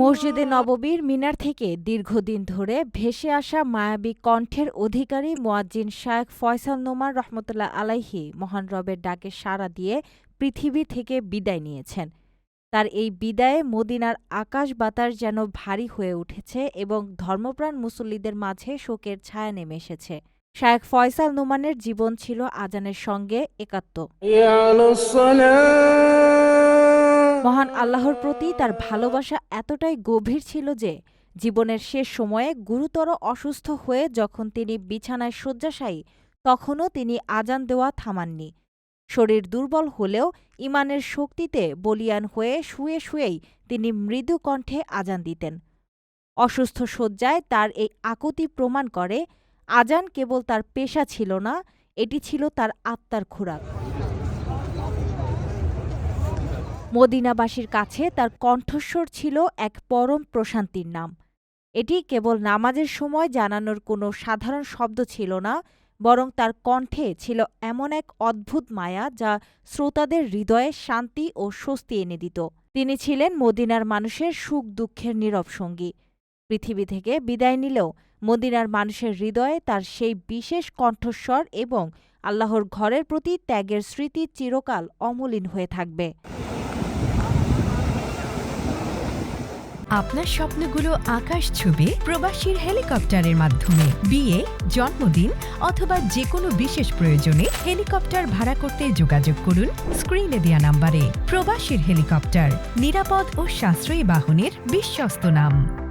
মসজিদে নববীর মিনার থেকে দীর্ঘদিন ধরে ভেসে আসা মায়াবী কণ্ঠের অধিকারী মোয়াজ্জিন শায়েখ ফয়সাল নোমান রহমতুল্লাহ আলাইহি মহান রবের ডাকে সাড়া দিয়ে পৃথিবী থেকে বিদায় নিয়েছেন। তার এই বিদায়ে মদিনার আকাশ বাতাস যেন ভারী হয়ে উঠেছে এবং ধর্মপ্রাণ মুসল্লিদের মাঝে শোকের ছায়া নেমে এসেছে। শায়েখ ফয়সাল নোমানের জীবন ছিল আজানের সঙ্গে একাত্ম। মহান আল্লাহর প্রতি তার ভালোবাসা এতটাই গভীর ছিল যে, জীবনের শেষ সময়ে গুরুতর অসুস্থ হয়ে যখন তিনি বিছানায় শয্যাশায়ী, তখনও তিনি আজান দেওয়া থামাননি। শরীর দুর্বল হলেও ইমানের শক্তিতে বলিয়ান হয়ে শুয়ে শুয়েই তিনি মৃদু কণ্ঠে আজান দিতেন। অসুস্থ শয্যায় তার এই আকুতি প্রমাণ করে আজান কেবল তার পেশা ছিল না, এটি ছিল তার আত্মার খোরাক। মদিনাবাসীর কাছে তার কণ্ঠস্বর ছিল এক পরম প্রশান্তির নাম। এটি কেবল নামাজের সময় জানানোর কোনো সাধারণ শব্দ ছিল না, বরং তার কণ্ঠে ছিল এমন এক অদ্ভুত মায়া যা শ্রোতাদের হৃদয়ে শান্তি ও স্বস্তি এনে দিত। তিনি ছিলেন মদিনার মানুষের সুখ দুঃখের নীরব সঙ্গী। পৃথিবী থেকে বিদায় নিলেও মদিনার মানুষের হৃদয়ে তার সেই বিশেষ কণ্ঠস্বর এবং আল্লাহর ঘরের প্রতি ত্যাগের স্মৃতি চিরকাল অমলিন হয়ে থাকবে। আপনার স্বপ্নগুলো আকাশ ছুবে প্রবাসীর হেলিকপ্টারের মাধ্যমে। বিয়ে, জন্মদিন অথবা যে কোনো বিশেষ প্রয়োজনে হেলিকপ্টার ভাড়া করতে যোগাযোগ করুন স্ক্রিনে দেওয়া নাম্বারে। প্রবাসীর হেলিকপ্টার, নিরাপদ ও সাশ্রয়ী বাহনের বিশ্বস্ত নাম।